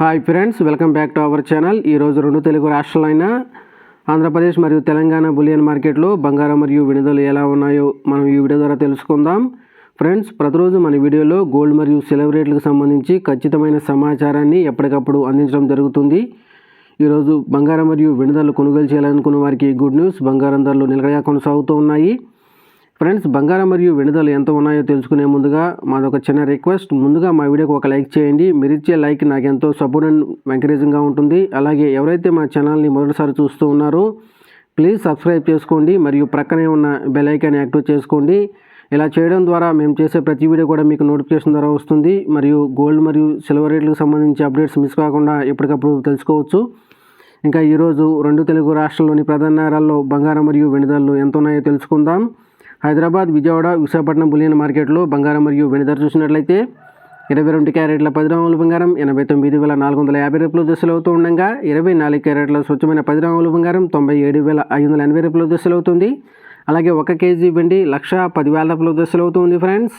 Hi friends welcome back to our channel. ఈరోజు రెండు తెలుగు రాష్ట్రాలైన ఆంధ్రప్రదేశ్ మరియు తెలంగాణ బులియన్ మార్కెట్లో బంగారం మరియు విడుదల ఎలా ఉన్నాయో మనం ఈ వీడియో ద్వారా తెలుసుకుందాం. ఫ్రెండ్స్ ప్రతిరోజు మన వీడియోలో గోల్డ్ మరియు సిల్వర్ రేట్లకు సంబంధించి ఖచ్చితమైన సమాచారాన్ని ఎప్పటికప్పుడు అందించడం జరుగుతుంది. ఈరోజు బంగారం మరియు విడుదల కొనుగోలు చేయాలనుకున్న వారికి గుడ్ న్యూస్. బంగారం ధరలు నిలకడగా కొనసాగుతూ ఉన్నాయి. ఫ్రెండ్స్ బంగారం మరియు వెనుదలు ఎంత ఉన్నాయో తెలుసుకునే ముందుగా మాదొక చిన్న రిక్వెస్ట్ ముందుగా మా వీడియోకి ఒక లైక్ చేయండి. మీరు ఇచ్చే లైక్ నాకు ఎంతో సపోర్ట్ అండ్ ఎంకరేజింగ్గా ఉంటుంది. అలాగే ఎవరైతే మా ఛానల్ని మొదటిసారి చూస్తూ ఉన్నారో ప్లీజ్ సబ్స్క్రైబ్ చేసుకోండి మరియు ప్రక్కనే ఉన్న బెల్ ఐకాన్ యాక్టివ్ చేసుకోండి. ఇలా చేయడం ద్వారా మేము చేసే ప్రతి వీడియో కూడా మీకు నోటిఫికేషన్ ద్వారా వస్తుంది. మరియు గోల్డ్ మరియు సిల్వర్ రేట్లకు సంబంధించి అప్డేట్స్ మిస్ కాకుండా ఎప్పటికప్పుడు తెలుసుకోవచ్చు. ఇంకా ఈరోజు రెండు తెలుగు రాష్ట్రాల్లోని ప్రధాన నగరాల్లో బంగారం మరియు వెనుదలు ఎంత ఉన్నాయో తెలుసుకుందాం. హైదరాబాద్ విజయవాడ విశాఖపట్నం బులియన్ మార్కెట్లో బంగారం మరియు వెండి ధర చూసినట్లయితే ఇరవై రెండు క్యారెట్ల పది గ్రాముల బంగారం ఎనభై తొమ్మిది వేల నాలుగు వందల యాభై రూపాయల దశలు అవుతూ ఉండగా ఇరవై నాలుగు క్యారెట్ల స్వచ్ఛమైన పది గ్రాముల బంగారం తొంభై ఏడు వేల ఐదు వందల ఎనభై రూపాయల దశలు అవుతుంది. అలాగే ఒక కేజీ వెండి లక్ష పదివేల రూపాయల దశలు అవుతుంది ఫ్రెండ్స్.